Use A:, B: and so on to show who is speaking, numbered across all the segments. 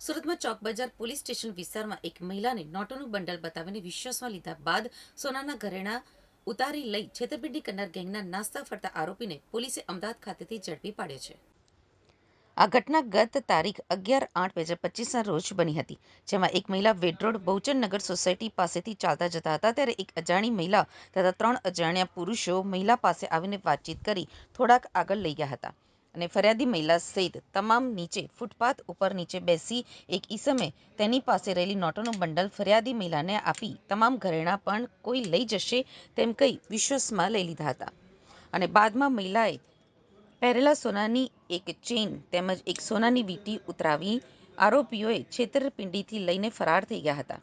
A: સુરતમાં ચોક બજાર police station વિસ્તારમાં એક મહિલાને નોટોનું બંડલ બતાવીને વિશ્વાસમાં લીધા બાદ સોનાના ઘરેણા ઉતારી લઈ છેતરપિંડી કરનાર ગેંગના નાસ્તા ફરતા આરોપીને પોલીસે અમદાવાદ ખાતેથી ઝડપી પાડ્યો છે. આ ઘટના ગત તારીખ અગિયાર આઠ બે હજાર પચીસના રોજ બની હતી, જેમાં એક મહિલા વેડરોડ બહુચરનગર સોસાયટી પાસેથી ચાલતા જતા હતા, ત્યારે એક અજાણી મહિલા તથા ત્રણ અજાણ્યા પુરુષો મહિલા પાસે આવીને વાતચીત કરી થોડાક આગળ લઈ ગયા હતા. અને ફરિયાદી મહિલા સહિત તમામ નીચે ફૂટપાથ ઉપર નીચે બેસી એક ઈસમે તેની પાસે રહેલી નોટોનું બંડલ ફરિયાદી મહિલાને આપી તમામ ઘરેણાં પણ કોઈ લઈ જશે તેમ કહી વિશ્વાસમાં લઈ લીધા હતા. અને બાદમાં મહિલાએ પહેરેલા સોનાની એક ચેઇન તેમજ એક સોનાની વીંટી ઉતરાવી આરોપીઓએ છેતરપિંડીથી લઈને ફરાર થઈ ગયા હતા.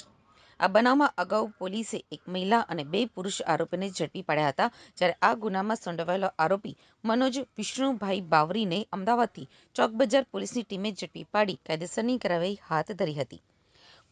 A: આ બનાવમાં અગાઉ પોલીસે એક મહિલા અને બે પુરુષ આરોપીને ઝડપી પાડ્યા હતા, જ્યારે આ ગુનામાં સંડોવાયેલો આરોપી મનોજ વિષ્ણુભાઈ બાવરીને અમદાવાદથી ચોક બજાર પોલીસની ટીમે ઝડપી પાડી કાયદેસરની કાર્યવાહી હાથ ધરી હતી.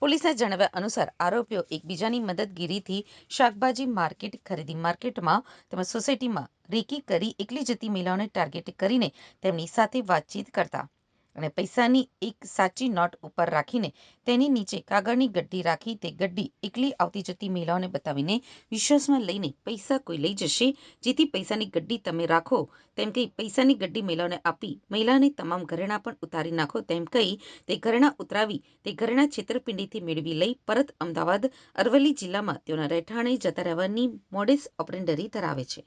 A: પોલીસના જણાવ્યા અનુસાર, આરોપીઓ એકબીજાની મદદગીરીથી શાકભાજી માર્કેટ ખરીદી માર્કેટમાં તેમજ સોસાયટીમાં રેકી કરી એકલી જતી મહિલાઓને ટાર્ગેટ કરીને તેમની સાથે વાતચીત કરતા. અને પૈસાની એક સાચી નોટ ઉપર રાખીને તેની નીચે કાગળની ગડ્ડી રાખી તે ગડ્ડી એકલી આવતી જતી મહિલાઓને બતાવીને વિશ્વાસમાં લઈને પૈસા કોઈ લઈ જશે? જેથી પૈસાની ગડ્ડી તમે રાખો. તેમ કહી પૈસાની ગડ્ડી મહિલાઓને આપી. મહિલાને તમામ ઘરેણાં પણ ઉતારી નાખો. તેમ કહી તે ઘરેણાં ઉતરાવી તે ઘરેણાં છેતરપિંડીથી મેળવી લઈ પરત અમદાવાદ અરવલ્લી જિલ્લામાં તેઓના રહેઠાણે જતા રહેવાની મોડેસ ઓપરેન્ડરી ધરાવે છે.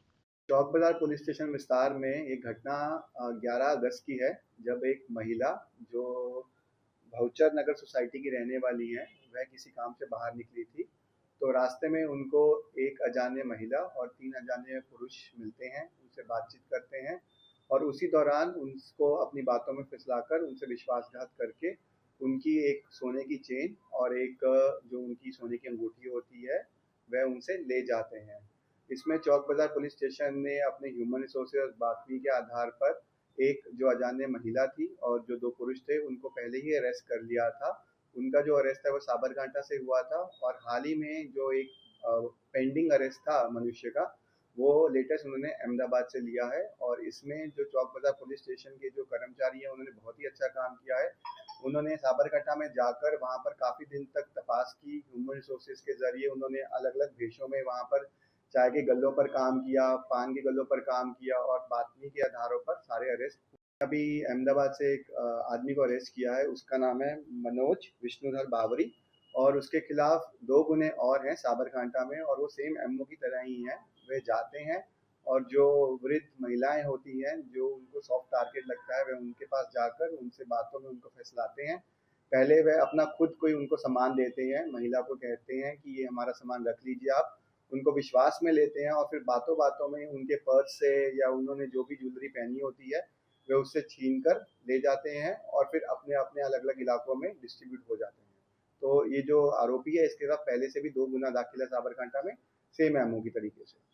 B: चौक बाज़ार पुलिस स्टेशन विस्तार में एक घटना ग्यारह अगस्त की है, जब एक महिला जो भाउचर नगर सोसाइटी की रहने वाली है, वह किसी काम से बाहर निकली थी तो रास्ते में उनको एक अजाने महिला और तीन अजाने पुरुष मिलते हैं, उनसे बातचीत करते हैं और उसी दौरान उनको अपनी बातों में फिसलाकर उनसे विश्वासघात करके उनकी एक सोने की चेन और एक, जो उनकी सोने की अंगूठी होती है, वह उनसे ले जाते हैं। इसमें चौक बाज़ार पुलिस स्टेशन ने अपने ह्यूमन रिसोर्सेज बातमी के आधार पर एक जो अजान्य महिला थी और जो दो पुरुष थे, उनको पहले ही अरेस्ट कर लिया था। उनका जो अरेस्ट है वो साबरकांठा से हुआ था और हाल ही में जो एक पेंडिंग अरेस्ट था मनुष्य का, वो लेटेस्ट उन्होंने अहमदाबाद से लिया है और इसमें जो चौक बाज़ार पुलिस स्टेशन के जो कर्मचारी हैं, उन्होंने बहुत ही अच्छा काम किया है। उन्होंने साबरकांठा में जाकर वहाँ पर काफ़ी दिन तक तपास की ह्यूमन रिसोर्सेज के ज़रिए उन्होंने अलग अलग भेषों में वहाँ पर चाय के गल्लों पर काम किया, पान के गल्लों पर काम किया और बातमी के आधारों पर सारे अरेस्ट अभी अहमदाबाद से एक आदमी को अरेस्ट किया है, उसका नाम है मनोज विष्णुधर बावरी और उसके खिलाफ दो गुने और हैं साबरकांठा में और वो सेम एमओ की तरह ही हैं, वे जाते हैं और जो वृद्ध महिलाएँ होती हैं, जो उनको सॉफ्ट टारगेट लगता है, वे उनके पास जाकर उनसे बातों में उनको फैसलाते हैं। पहले वह अपना खुद कोई उनको सामान देते हैं, महिला को कहते हैं कि ये हमारा सामान रख लीजिए आप उनको विश्वास में लेते हैं और फिर बातों बातों में उनके पर्स से या उन्होंने जो भी ज्वेलरी पहनी होती है, वे उससे छीन कर ले जाते हैं और फिर अपने अपने अलग अलग इलाकों में डिस्ट्रीब्यूट हो जाते हैं। तो ये जो आरोपी है, इसके साथ पहले से भी दो गुना दाखिल है साबरकांठा में सेम एमओ की तरीके से।